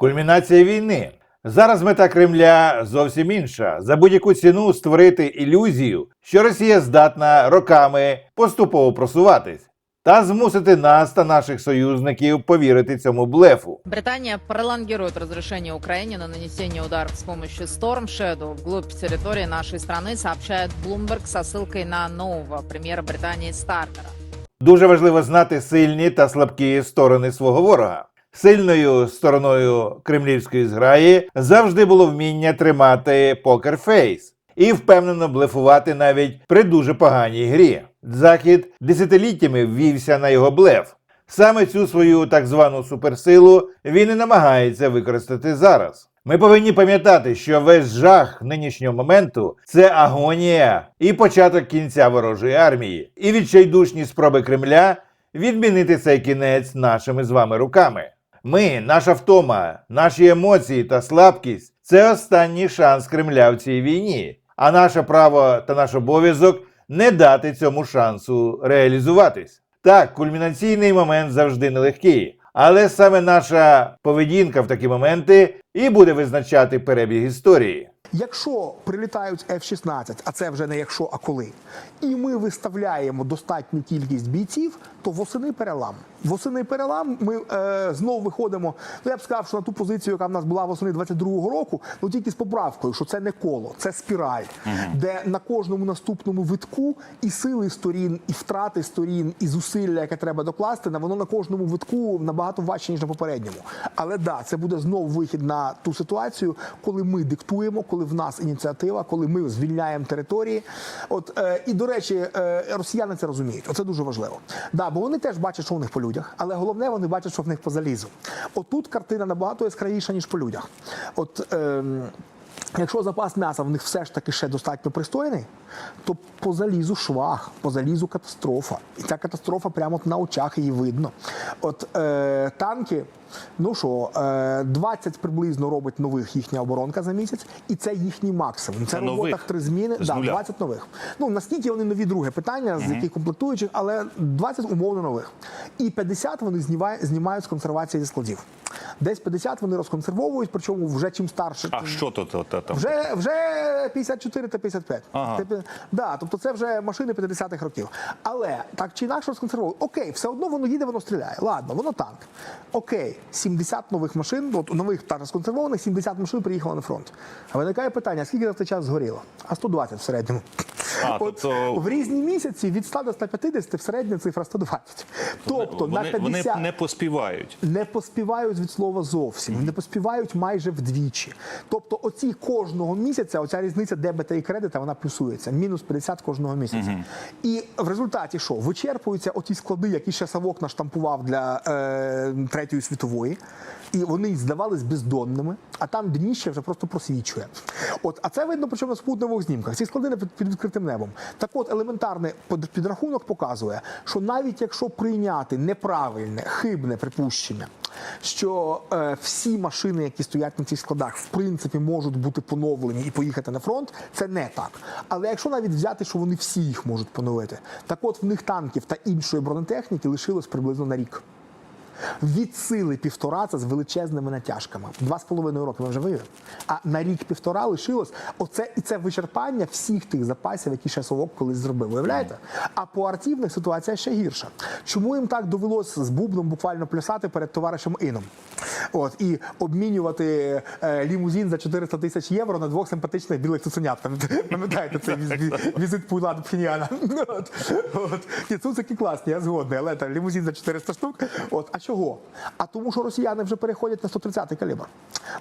Кульмінація війни. Зараз мета Кремля зовсім інша: за будь-яку ціну створити ілюзію, що Росія здатна роками поступово просуватись, та змусити нас та наших союзників повірити цьому блефу. Британия пролонгирует разрешение Украине на нанесение ударов с помощью Storm Shadow вглубь территории нашей страны, сообщает Bloomberg со ссылкой на нового премьера Британии Стармера. Дуже важливо знати сильні та слабкі сторони свого ворога. Сильною стороною кремлівської зграї завжди було вміння тримати покерфейс і впевнено блефувати навіть при дуже поганій грі. Захід десятиліттями ввівся на його блеф. Саме цю свою так звану суперсилу він і намагається використати зараз. Ми повинні пам'ятати, що весь жах нинішнього моменту це агонія і початок кінця ворожої армії, і відчайдушні спроби Кремля відмінити цей кінець нашими з вами руками. Ми, наша втома, наші емоції та слабкість це останній шанс Кремля в цій війні. А наше право та наш обов'язок не дати цьому шансу реалізуватись. Так, кульмінаційний момент завжди нелегкий, але саме наша поведінка в такі моменти і буде визначати перебіг історії. Якщо прилітають F-16, а це вже не якщо, а коли, і ми виставляємо достатню кількість бійців, то восени перелам. Восени перелам ми е, знову виходимо. Ну я б сказав, що на ту позицію, яка в нас була восени 22-го року, ну тільки з поправкою, що це не коло, це спіраль, де на кожному наступному витку і сили сторін, і втрати сторін, і зусилля, яке треба докласти, на воно на кожному витку набагато важче ніж на попередньому. Але да, це буде знову вихід на ту ситуацію, коли ми диктуємо, коли в нас ініціатива, коли ми звільняємо території. От е, і до речі, е, росіяни це розуміють. Оце дуже важливо. Да, бо вони теж бачать, що в них по людях, але головне, вони бачать, що в них по залізу. Отут картина набагато яскравіша, ніж по людях. От. ем, Якщо запас м'яса в них все ж таки ще достатньо пристойний, то по залізу швах, по залізу катастрофа. І ця катастрофа прямо на очах її видно. От е, танки, ну що, е, 20 приблизно робить нових їхня оборонка за місяць, і це їхній максимум. Це, Це нових? в три зміни. З Да, нуля? 20 нових. Ну наскільки вони нові, друге питання, з яких комплектуючих, але 20 умовно нових. І 50 вони знімають, знімають з консервації зі складів. Десь 50 вони розконсервовують, причому вже чим старше. А що то там? Вже, вже 54 та 55. Ага. Типу, да, тобто це вже машини 50-х років. Але так чи інакше розконсервовують. Окей, все одно воно їде, воно стріляє. Ладно, воно танк. Окей, 70 нових машин, от нових та розконсервованих, 70 машин приїхало на фронт. А виникає питання: скільки за цей час згоріло? А 120 в середньому. А, От тобто- в різні місяці від 100 до 150 в середньому цифра 120. Тобто на вони, 50... вони не поспівають. Не поспівають від слова зовсім, не поспівають майже вдвічі. Тобто, оці кожного місяця, оця різниця дебета і кредита, вона плюсується. Мінус 50 кожного місяця. І в результаті що? Вичерпуються оті склади, які ще Савок наштампував для е, Третьої світової. І вони здавались бездонними, а там дніще вже просто просвічує. От, а це видно причому на спутникових знімках. Ці склади під, під відкритим небом. Так от, елементарний підрахунок показує, що навіть якщо прийняти неправильне, хибне припущення, що е, всі машини, які стоять на цих складах, в принципі можуть бути поновлені і поїхати на фронт, це не так. Але якщо навіть взяти, що вони всі їх можуть поновити, так от в них танків та іншої бронетехніки лишилось приблизно на рік. Від сили півтора це з величезними натяжками. Два з половиною роки ми вже вивели. А на рік півтора лишилось оце і це вичерпання всіх тих запасів, які ще совок колись зробив. Уявляєте? А по артівних ситуація ще гірша. Чому їм так довелось з бубном буквально плясати перед товаришем Іном? От і обмінювати е, лімузин за 400 тисяч євро на двох симпатичних білих цуценят. Пам'ятаєте цей віз- візит Пуйла до от. Ні, цуцики класні, я згодний, але там лімузин за 400 штук. От, а чого? А тому, що росіяни вже переходять на 130 калібр.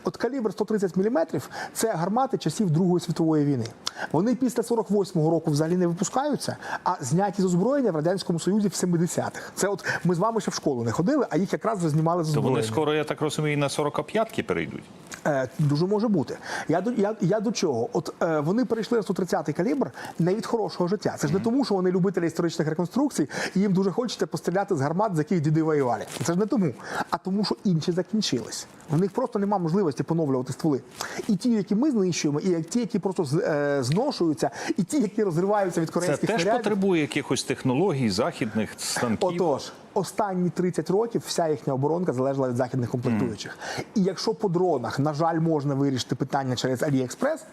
От калібр 130 мм – це гармати часів Другої світової війни. Вони після 48-го року взагалі не випускаються, а зняті з озброєння в радянському союзі в 70-х. Це от ми з вами ще в школу не ходили, а їх якраз вже знімали з То вони скоро, я так розумію, і на 45-ки перейдуть. Е, дуже може бути. Я до я, я до чого? От е, вони перейшли на 130-й калібр не від хорошого життя. Це ж не тому, що вони любителі історичних реконструкцій, і їм дуже хочеться постріляти з гармат, з яких діди воювали. Це ж не тому, а тому, що інші закінчились. В них просто немає можливості поновлювати стволи. І ті, які ми знищуємо, і ті, які просто е, зношуються, і ті, які розриваються від Це корейських теж снарядів. потребує якихось технологій, західних станків. Отож, останні 30 років вся їхня оборонка залежала від західних комплектуючих. І якщо по дронах, на жаль, можна вирішити питання через Аліекспрес,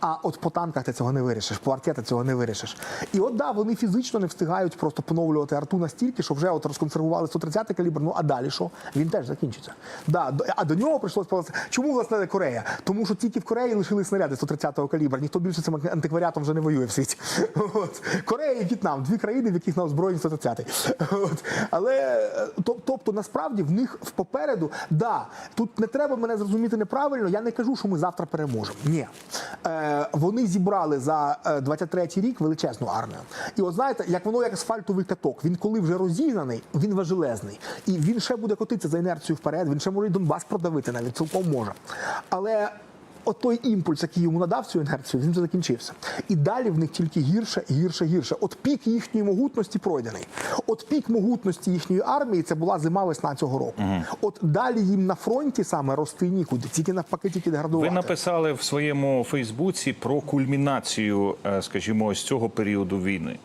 а от по танках ти цього не вирішиш, по арті цього не вирішиш. І от да, вони фізично не встигають просто поновлювати арту настільки, що вже от розконсервували 130 калібр. Ну а далі що? Він теж закінчиться. Да, а до нього прийшлось. Чому власне Корея? Тому що тільки в Кореї лишили снаряди 130-го калібра. Ніхто більше цим антикваріатом вже не воює в світі. От. Корея і В'єтнам дві країни, в яких на озброєнні 130-й. Але е, тобто насправді в них в попереду, да, тут не треба мене зрозуміти неправильно. Я не кажу, що ми завтра переможемо. Ні. Е, вони зібрали за е, 23-й рік величезну армію. І от знаєте, як воно як асфальтовий каток. Він коли вже розігнаний, він важелезний. І він ще буде котитися за інерцією вперед. Він ще може і Донбас продавити навіть цілком може. Але от той імпульс, який йому надав цю інерцію, він закінчився. І далі в них тільки гірше, гірше, гірше. От пік їхньої могутності пройдений. От пік могутності їхньої армії це була зима-весна цього року. От далі їм на фронті саме рости нікуди, тільки навпаки, тільки Ви написали в своєму Фейсбуці про кульмінацію, е, скажімо, ось цього періоду війни.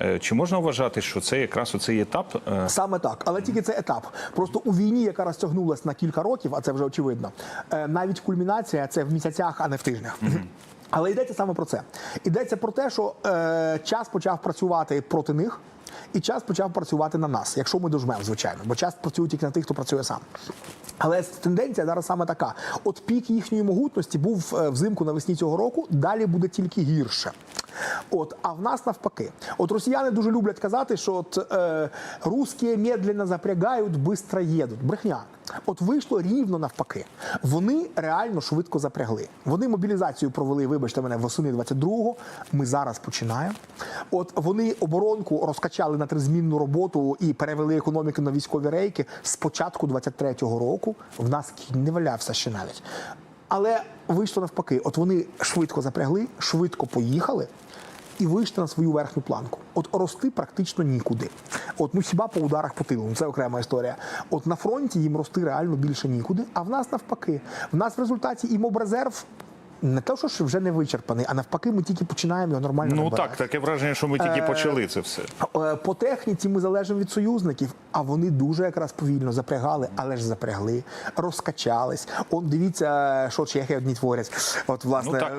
Е, Чи можна вважати, що це якраз оцей етап? е, Саме так, але тільки це етап. Просто у війні, яка розтягнулася на кілька років, а це вже очевидно. е, Навіть кульмінація це в місяцях, а не в тижнях. Але йдеться саме про це. Йдеться про те, що е, час почав працювати проти них. І час почав працювати на нас, якщо ми дожмемо, звичайно, бо час працює тільки на тих, хто працює сам. Але тенденція зараз саме така: от пік їхньої могутності був взимку навесні цього року, далі буде тільки гірше. От, а в нас навпаки. От росіяни дуже люблять казати, що от е, русські медленно запрягають, бистро їдуть. Брехня. От вийшло рівно навпаки. Вони реально швидко запрягли. Вони мобілізацію провели, вибачте мене, восени 22-го. Ми зараз починаємо. От вони оборонку розкачали на тризмінну роботу і перевели економіку на військові рейки з початку 23-го року. В нас кінь не валявся ще навіть. Але вийшло навпаки. От вони швидко запрягли, швидко поїхали і вийшли на свою верхню планку. От рости практично нікуди. От ну хіба по ударах по тилу, ну, це окрема історія. От на фронті їм рости реально більше нікуди, а в нас навпаки. В нас в результаті і мобрезерв не те, що вже не вичерпаний, а навпаки, ми тільки починаємо його нормально. Ну набирати. так, таке враження, що ми тільки почали це все. Е, По техніці ми залежимо від союзників, а вони дуже якраз повільно запрягали, але ж запрягли, розкачались. Он дивіться, що чехи одні творять. От власне Ну так,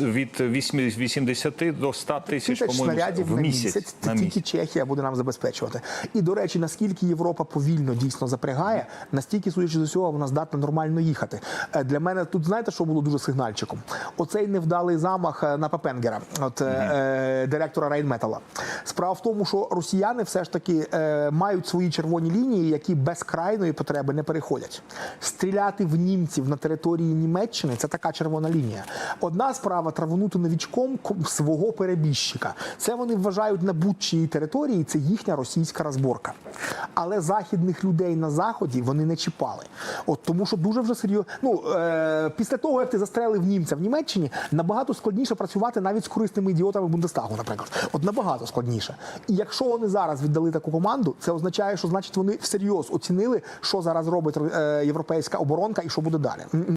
від 8 80 до 100 тисяч, тисяч снарядів в на місяць. місяць. на Тільки. Чехія буде нам забезпечувати. І до речі, наскільки Європа повільно дійсно запрягає, настільки, судячи з усього, вона здатна нормально їхати. Е, Для мене тут знаєте, що було дуже сигнальчиком? Оцей невдалий замах е, на Пепенгера, от е, е, директора Рейнметала. Справа в тому, що росіяни все ж таки е, мають свої червоні лінії, які без крайної потреби не переходять. Стріляти в німців на території Німеччини це така червона лінія. Одна справа травонути новічком свого перебіжчика. Це вони вважають на будь-чиїй території, це їхня російська розборка. Але західних людей на заході вони не чіпали. От тому, що дуже вже серйозно. Ну е, після того, як ти застрелив німця в Німеччині, набагато складніше працювати навіть з корисними ідіотами Бундестагу, наприклад. От набагато складніше. І якщо вони зараз віддали таку команду, це означає, що значить вони всерйоз оцінили, що зараз робить е, європейська оборонка і що буде далі.